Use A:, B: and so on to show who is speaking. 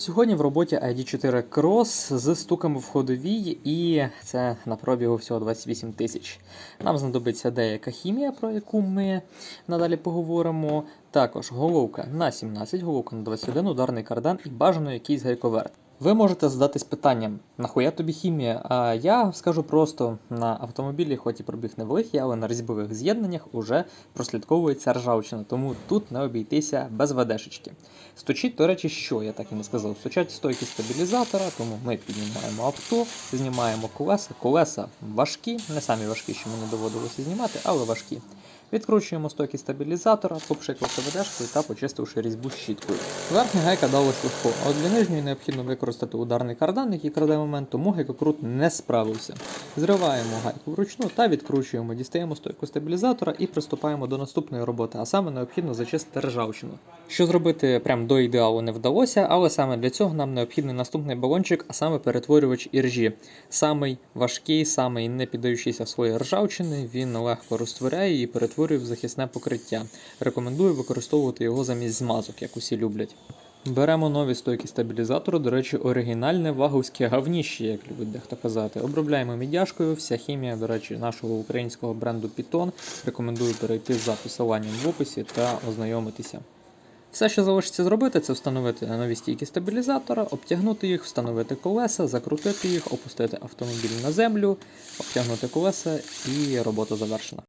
A: Сьогодні в роботі ID4 Cross з стуками в ходовій, і це на пробігу всього 28 тисяч. Нам знадобиться деяка хімія, про яку ми надалі поговоримо. Також головка на 17, головка на 21, ударний кардан і бажано якийсь гайковерт. Ви можете задатись питанням, нахуя тобі хімія? А я скажу просто: на автомобілі, хоч і пробіг невеликий, але на різьбових з'єднаннях уже прослідковується ржавчина, тому тут не обійтися без ведешечки. Стучить, до речі, що я так і не сказав. Стучать стойки стабілізатора, тому ми піднімаємо авто, знімаємо колеса. Колеса важкі, не самі важкі, що мені доводилося знімати, але важкі. Відкручуємо стойки стабілізатора, попшикавши ведешкою та почистивши різьбу щіткою. Верхня гайка далась легко, а от для нижньої необхідно використати ударний кардан, який краде момент, тому гайкокрут не справився. Зриваємо гайку вручну та відкручуємо, дістаємо стойку стабілізатора і приступаємо до наступної роботи, а саме необхідно зачистити ржавчину. Що зробити прям до ідеалу не вдалося, але саме для цього нам необхідний наступний балончик, а саме перетворювач іржі. Самий важкий, самий не піддаючийся своїй ржавчини, він легко розтворяє і перетворює в захисне покриття. Рекомендую використовувати його замість змазок, як усі люблять. Беремо нові стойки стабілізатору, до речі, оригінальне ваговське гавніще, як любить дехто казати. Обробляємо мідяшкою. Вся хімія, до речі, нашого українського бренду Python. Рекомендую перейти за посиланням в описі та ознайомитися. Все, що залишиться зробити, це встановити нові стійки стабілізатора, обтягнути їх, встановити колеса, закрутити їх, опустити автомобіль на землю, обтягнути колеса і робота завершена.